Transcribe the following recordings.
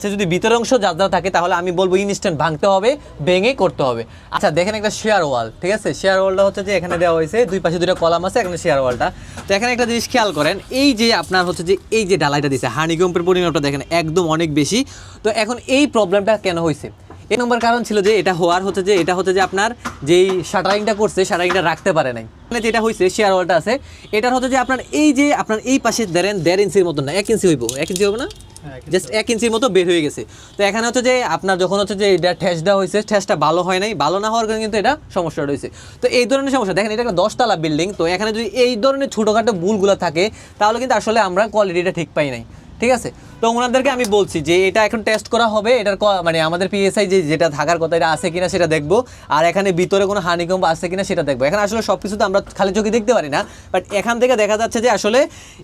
সে যদি ভিতরের অংশ যাত্রা থাকে, তাহলে আমি বলব ইনস্ট্যান্ট ভাঙতে হবে, ভেঙে করতে হবে। আচ্ছা দেখেন একটা শেয়ার ওয়াল ঠিক আছে? শেয়ার ওয়ালটা হচ্ছে যে এখানে দেওয়া হয়েছে, দুই পাশে দুটো কলাম আছে, এখানে শেয়ার ওয়ালটা তো এখানে একটা জিনিস খেয়াল করেন, এই যে আপনার হচ্ছে যে, এই যে ডালাইটা দিছে হানিকম্পের পরিমাণটা দেখেন একদম অনেক বেশি। তো এখন এই প্রবলেমটা কেন হয়েছে? এই নম্বর কারণ ছিল যে, এটা হওয়ার হচ্ছে যে, এটা হচ্ছে যে আপনার যেই শাটারিংটা করছে শাটারিংটা রাখতে পারে নাই। মানে যেটা হয়েছে শেয়ার ওয়ালটা আছে, এটার হচ্ছে যে আপনার এই যে, আপনার এই পাশে দেড়েন দেড় ইঞ্চির মতন না, এক ইঞ্চি হইব, এক ইঞ্চি হবে না? জাস্ট এক ইঞ্চির মতো বের হয়ে গেছে। তো এখানে হচ্ছে যে আপনার যখন হচ্ছে যে এটা ঠেস দেওয়া হয়েছে ঠেসটা ভালো হয় নাই ভালো না হওয়ার কারণে কিন্তু এটা সমস্যা রয়েছে। তো এই ধরনের সমস্যা দেখেন এটা একটা দশতলা বিল্ডিং তো এখানে যদি এই ধরনের ছোটোখাটো ভুলগুলো থাকে তাহলে কিন্তু আসলে আমরা কোয়ালিটিটা ঠিক পাই নাই। ঠিক আছে? তো ওনাদেরকে আমি বলছি যে এটা এখন টেস্ট করা হবে, এটার মানে আমাদের পিএসআই যে যেটা থাকার কথা এটা আছে কিনা সেটা দেখব, আর এখানে ভিতরে কোনো হানিকম্প আছে কিনা সেটা দেখব। এখানে আসলে সব কিছু তো আমরা খালি চোখে দেখতে পারি না বাট এখান থেকে দেখা যাচ্ছে যে আসলে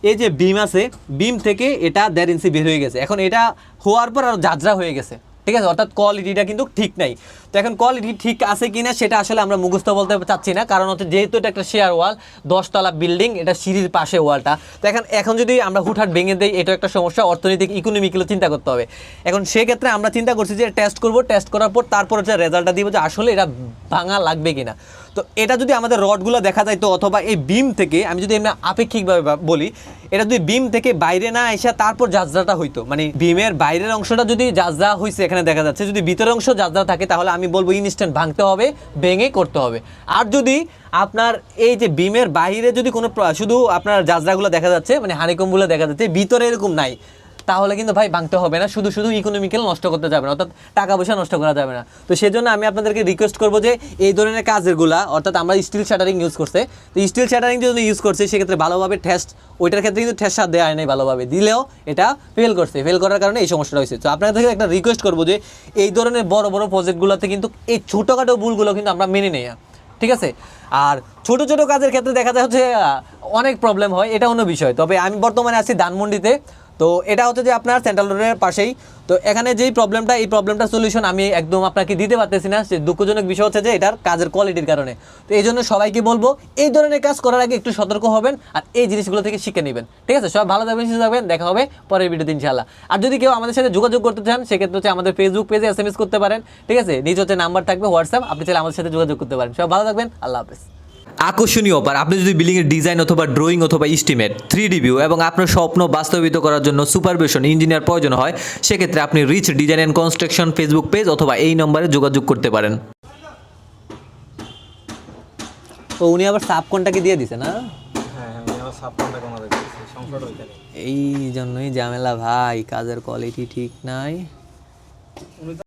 এই যে বিম আছে বিম থেকে এটা দেড় ইঞ্চি বের হয়ে গেছে। এখন এটা হওয়ার পর আর যাত্রা হয়ে গেছে। ঠিক আছে? অর্থাৎ কোয়ালিটিটা কিন্তু ঠিক নাই। তো এখন কোয়ালিটি ঠিক আছে কি না সেটা আসলে আমরা মুখস্থ বলতে চাচ্ছি না। কারণ হচ্ছে যেহেতু এটা একটা শেয়ার ওয়াল দশতলা বিল্ডিং এটা সিঁড়ির পাশে ওয়ালটা তো এখন এখন যদি আমরা হুটহাট ভেঙে দেই, এটা একটা সমস্যা। অর্থনৈতিক ইকোনমিক্যাল চিন্তা করতে হবে। এখন সেক্ষেত্রে আমরা চিন্তা করছি যে টেস্ট করব। টেস্ট করার পর তারপর হচ্ছে রেজাল্টটা দিব যে আসলে এটা ভাঙা লাগবে কিনা। তো এটা যদি আমাদের রডগুলো দেখা যায় তো, অথবা এই বিম থেকে, আমি যদি এমনি আপেক্ষিকভাবে বলি, এটা যদি বিম থেকে বাইরে না এসে তারপর যাত্রাটা হইতো। মানে বিমের বাইরের অংশটা যদি যাত্রা হয়েছে এখানে দেখা যাচ্ছে, যদি ভিতরের অংশ যাত্রা থাকে, তাহলে আমি বলব ইনস্ট্যান্ট ভাঙতে হবে, ভেঙে করতে হবে। আর যদি আপনার এই যে বিমের বাইরে যদি কোনো শুধু আপনার যাত্রাগুলো দেখা যাচ্ছে মানে হানিকমগুলো দেখা যাচ্ছে, ভিতরে এরকম নাই। তাহলে কিন্তু ভাই ভাঙতে হবে না, শুধু শুধু ইকোনমিক্যাল নষ্ট করতে যাবে না, অর্থাৎ টাকা পয়সা নষ্ট করা যাবে না। তো সেজন্য আমি আপনাদেরকে রিকোয়েস্ট করব যে এই ধরনের কাজেরগুলা, অর্থাৎ আমরা স্টিল শাটারিং ইউজ করছে, তো স্টিল শাটারিং যদি ইউজ করছে, সেক্ষেত্রে ভালোভাবে ঠেস্ট ওইটার ক্ষেত্রে কিন্তু ঠেসা দেওয়া হয় নাই ভালোভাবে, দিলেও এটা ফেল করছে। ফেল করার কারণে এই সমস্যাটা হয়েছে। তো আপনাদের থেকে একটা রিকোয়েস্ট করব যে এই ধরনের বড় বড় প্রজেক্টগুলোতে কিন্তু এই ছোটোখাটো ভুলগুলো কিন্তু আমরা মেনে নেই। ঠিক আছে? আর ছোট ছোট কাজের ক্ষেত্রে দেখা যায় হচ্ছে অনেক প্রবলেম হয়, এটা অন্য বিষয়। তবে আমি বর্তমানে আছি ধানমন্ডিতে। তো এটা হচ্ছে যে আপনার সেন্ট্রাল রোডের পাশেই। তো এখানে যেই প্রবলেমটা এই প্রবলেমটা সলিউশন আমি একদম আপনাকে দিতে পারতেছি না। সে দুঃখজনক বিষয় হচ্ছে যে এটার কাজের কোয়ালিটির কারণে। তো এই জন্য সবাইকে বলব, এই ধরনের কাজ করার আগে একটু সতর্ক হবেন আর এই জিনিসগুলো থেকে শিখে নেবেন। ঠিক আছে? সবাই ভালো থাকবেন, সুস্থ থাকবেন। দেখা হবে পরের ভিডিওতে ইনশাল্লাহ আর যদি কেউ আমাদের সাথে যোগাযোগ করতে চান, সেক্ষেত্রে হচ্ছে আমাদের ফেসবুক পেজে এস করতে পারেন। ঠিক আছে? নিজ হচ্ছে নাম্বার থাকবে হোয়াটসঅ্যাপ আপনি চাইলে আমাদের সাথে যোগাযোগ করতে পারেন। সবাই ভালো থাকবেন, আল্লাহ হাফেজ। আকর্ষণীয় অফার আপনি যদি বিল্ডিং এর ডিজাইন অথবা ড্রয়িং অথবা ইস্টিমেট থ্রি ডি ভিউ এবং আপনার স্বপ্ন বাস্তবিত করার জন্য সুপারভিশন ইঞ্জিনিয়ার প্রয়োজন হয় সেক্ষেত্রে আপনি reach design and construction Facebook page অথবা এই নম্বরে যোগাযোগ করতে পারেন। তো উনি আবার সাব কোনটাকে দিয়ে দিছে না? হ্যাঁ ওইখানে এই জন্যই ঝামেলা ভাই কাজের কোয়ালিটি ঠিক নাই।